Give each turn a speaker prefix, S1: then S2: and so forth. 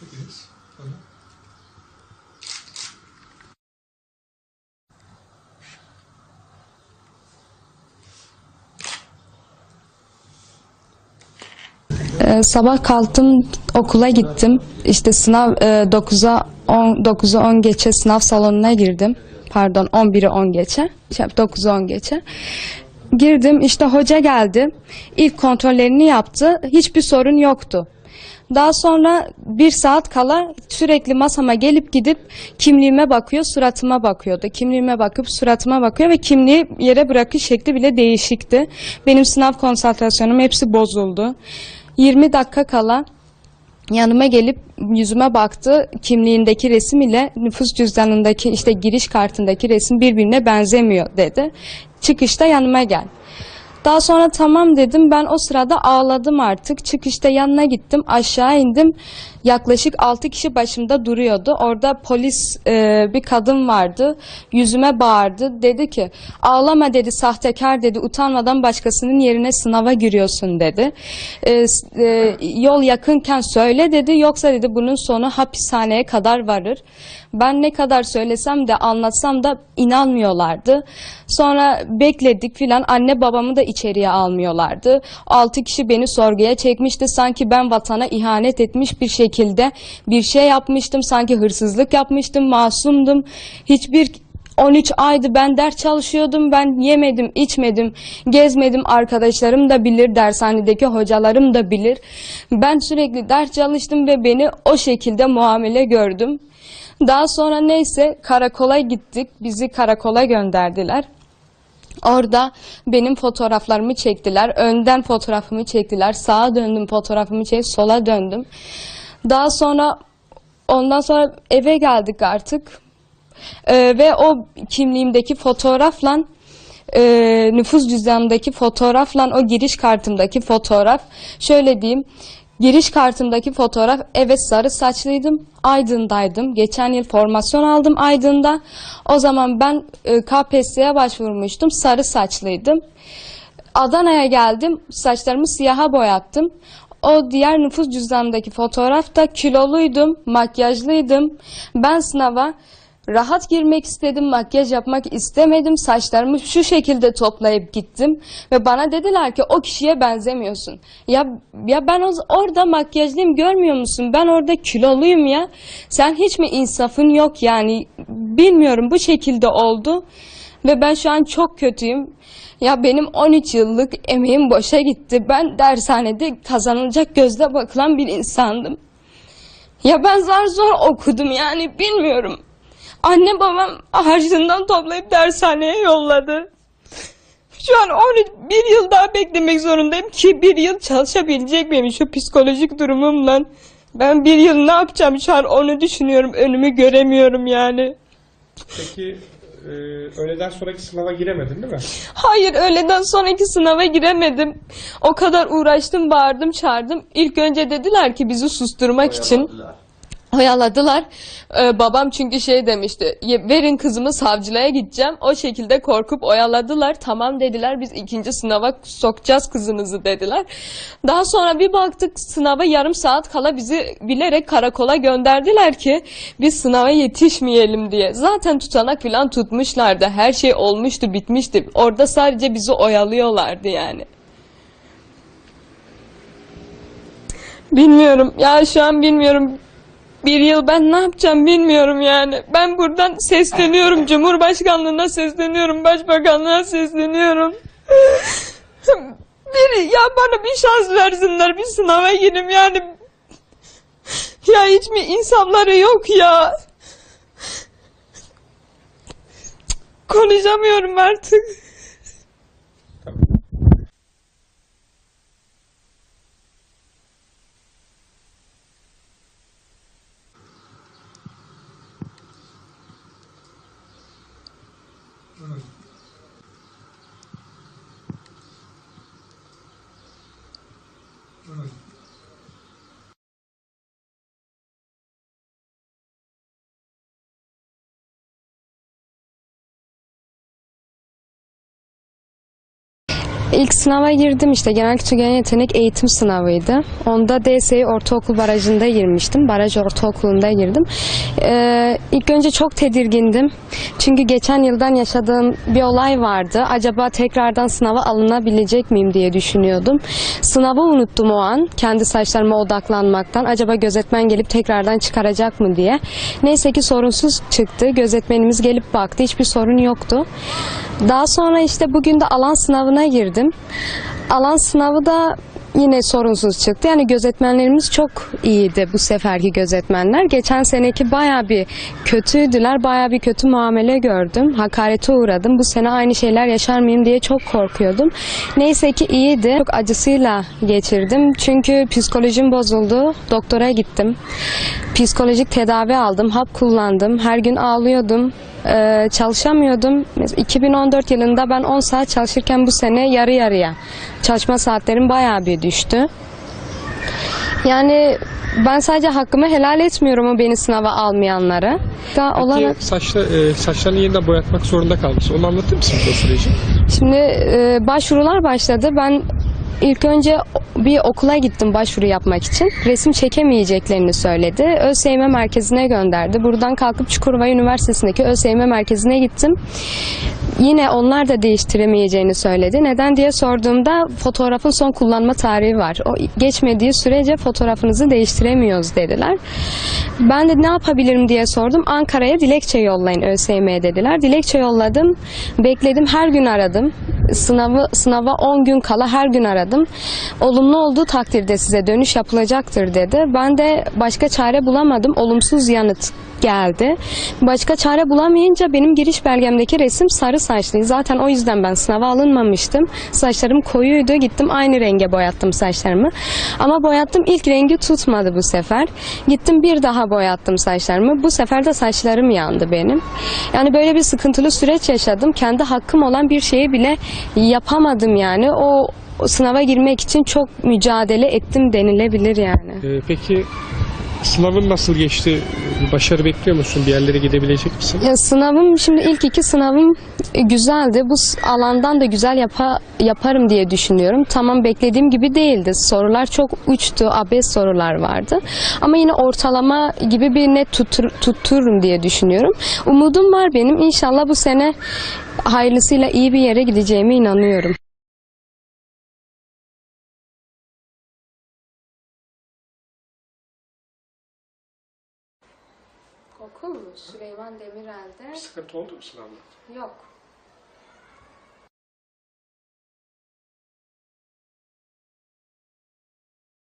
S1: Hepiniz. Tamam.
S2: Ee, sabah kalktım okula gittim. İşte sınav e, 9'a 10 9'a 10 geçe sınav salonuna girdim. Pardon 11'e 10 geçe. Şey, 9'a 10 geçe. Girdim işte hoca geldi. İlk kontrollerini yaptı. Hiçbir sorun yoktu. Daha sonra bir saat kala sürekli masama gelip gidip kimliğime bakıyor, suratıma bakıyordu. Kimliğime bakıp suratıma bakıyor ve kimliği yere bırakış şekli bile değişikti. Benim sınav konsantrasyonum hepsi bozuldu. 20 dakika kala yanıma gelip yüzüme baktı. Kimliğindeki resim ile nüfus cüzdanındaki işte giriş kartındaki resim birbirine benzemiyor dedi. Çıkışta yanıma gel. Daha sonra tamam dedim. Ben o sırada ağladım artık. Çıkışta yanına gittim. Aşağı indim. Yaklaşık 6 kişi başımda duruyordu. Orada polis e, bir kadın vardı. Yüzüme bağırdı. Dedi ki ağlama dedi sahtekar dedi. Utanmadan başkasının yerine sınava giriyorsun dedi. E, e, yol yakınken söyle dedi. Yoksa dedi bunun sonu hapishaneye kadar varır. Ben ne kadar söylesem de anlatsam da inanmıyorlardı. Sonra bekledik filan anne babamı da içeriye almıyorlardı. Altı kişi beni sorguya çekmişti. Sanki ben vatana ihanet etmiş bir şekilde bir şey yapmıştım. Sanki hırsızlık yapmıştım, masumdum. Hiçbir 13 aydı ben ders çalışıyordum. Ben yemedim, içmedim, gezmedim. Arkadaşlarım da bilir, dershanedeki hocalarım da bilir. Ben sürekli ders çalıştım ve beni o şekilde muamele gördüm. Daha sonra neyse karakola gittik. Bizi karakola gönderdiler. Orada benim fotoğraflarımı çektiler. Önden fotoğrafımı çektiler. Sağa döndüm fotoğrafımı çek, sola döndüm. Daha sonra ondan sonra eve geldik artık. Ee, ve o kimliğimdeki fotoğrafla e, nüfus cüzdanımdaki fotoğrafla o giriş kartımdaki fotoğraf. Şöyle diyeyim giriş kartımdaki fotoğraf evet sarı saçlıydım Aydın'daydım. Geçen yıl formasyon aldım Aydın'da. O zaman ben e, KPSS'ye başvurmuştum sarı saçlıydım. Adana'ya geldim saçlarımı siyaha boyattım o diğer nüfus cüzdanındaki fotoğrafta kiloluydum, makyajlıydım. Ben sınava rahat girmek istedim, makyaj yapmak istemedim. Saçlarımı şu şekilde toplayıp gittim ve bana dediler ki o kişiye benzemiyorsun. Ya ya ben orada makyajlıyım görmüyor musun? Ben orada kiloluyum ya. Sen hiç mi insafın yok yani? Bilmiyorum bu şekilde oldu ve ben şu an çok kötüyüm. Ya benim 13 yıllık emeğim boşa gitti. Ben dershanede kazanılacak gözle bakılan bir insandım. Ya ben zar zor okudum yani bilmiyorum. Anne babam harcından toplayıp dershaneye yolladı. Şu an 13, bir yıl daha beklemek zorundayım ki bir yıl çalışabilecek miyim şu psikolojik durumumla. Ben bir yıl ne yapacağım şu an onu düşünüyorum. Önümü göremiyorum yani.
S1: Peki e, öğleden sonraki sınava giremedin değil mi?
S2: Hayır öğleden sonraki sınava giremedim. O kadar uğraştım, bağırdım, çağırdım. İlk önce dediler ki bizi susturmak için oyaladılar. Ee, babam çünkü şey demişti. "Ye- Verin kızımı savcılığa gideceğim. O şekilde korkup oyaladılar. Tamam dediler. Biz ikinci sınava sokacağız kızınızı dediler. Daha sonra bir baktık sınava yarım saat kala bizi bilerek karakola gönderdiler ki biz sınava yetişmeyelim diye. Zaten tutanak falan tutmuşlardı. Her şey olmuştu, bitmişti. Orada sadece bizi oyalıyorlardı yani. Bilmiyorum. Ya şu an bilmiyorum. Bir yıl ben ne yapacağım bilmiyorum yani. Ben buradan sesleniyorum. Cumhurbaşkanlığına sesleniyorum. Başbakanlığa sesleniyorum. Bir, ya bana bir şans versinler. Bir sınava gireyim yani. Ya hiç mi insanları yok ya? Konuşamıyorum artık. İlk sınava girdim işte genel kültür yetenek eğitim sınavıydı. Onda DSE ortaokul barajında girmiştim. Baraj ortaokulunda girdim. Ee, ilk önce çok tedirgindim. Çünkü geçen yıldan yaşadığım bir olay vardı. Acaba tekrardan sınava alınabilecek miyim diye düşünüyordum. Sınavı unuttum o an. Kendi saçlarıma odaklanmaktan. Acaba gözetmen gelip tekrardan çıkaracak mı diye. Neyse ki sorunsuz çıktı. Gözetmenimiz gelip baktı. Hiçbir sorun yoktu. Daha sonra işte bugün de alan sınavına girdim. Alan sınavı da yine sorunsuz çıktı. Yani gözetmenlerimiz çok iyiydi bu seferki gözetmenler. Geçen seneki baya bir kötüydüler. Baya bir kötü muamele gördüm. Hakarete uğradım. Bu sene aynı şeyler yaşar mıyım diye çok korkuyordum. Neyse ki iyiydi. Çok acısıyla geçirdim. Çünkü psikolojim bozuldu. Doktora gittim. Psikolojik tedavi aldım. Hap kullandım. Her gün ağlıyordum. Ee, çalışamıyordum. Mesela 2014 yılında ben 10 saat çalışırken bu sene yarı yarıya çalışma saatlerim bayağı bir düştü. Yani ben sadece hakkımı helal etmiyorum o beni sınava almayanlara. Daha
S1: Peki
S2: olarak
S1: saçla, e, saçlarını yeniden boyatmak zorunda kalmışsın. Onu anlatır mısın o süreci?
S2: Şimdi e, başvurular başladı. Ben ilk önce bir okula gittim başvuru yapmak için. Resim çekemeyeceklerini söyledi. ÖSYM merkezine gönderdi. Buradan kalkıp Çukurova Üniversitesi'ndeki ÖSYM merkezine gittim. Yine onlar da değiştiremeyeceğini söyledi. Neden diye sorduğumda fotoğrafın son kullanma tarihi var. O geçmediği sürece fotoğrafınızı değiştiremiyoruz dediler. Ben de ne yapabilirim diye sordum. Ankara'ya dilekçe yollayın ÖSYM'ye dediler. Dilekçe yolladım. Bekledim her gün aradım. Sınavı sınava 10 gün kala her gün aradım. Olumlu olduğu takdirde size dönüş yapılacaktır dedi. Ben de başka çare bulamadım. Olumsuz yanıt geldi. Başka çare bulamayınca benim giriş belgemdeki resim sarı saçlıydı. Zaten o yüzden ben sınava alınmamıştım. Saçlarım koyuydu. Gittim aynı renge boyattım saçlarımı. Ama boyattım ilk rengi tutmadı bu sefer. Gittim bir daha boyattım saçlarımı. Bu sefer de saçlarım yandı benim. Yani böyle bir sıkıntılı süreç yaşadım. Kendi hakkım olan bir şeyi bile yapamadım yani. O o sınava girmek için çok mücadele ettim denilebilir yani.
S1: E, peki sınavın nasıl geçti? Başarı bekliyor musun? Bir yerlere gidebilecek misin?
S2: Ya sınavım şimdi ilk iki sınavım e, güzeldi. Bu alandan da güzel yapa, yaparım diye düşünüyorum. Tamam beklediğim gibi değildi. Sorular çok uçtu. Abes sorular vardı. Ama yine ortalama gibi bir net tutur, tuttururum diye düşünüyorum. Umudum var benim. İnşallah bu sene hayırlısıyla iyi bir yere gideceğime inanıyorum. Okul mu? Süleyman Demirel'de.
S1: Sıkıntı oldu mu sınavda?
S2: Yok.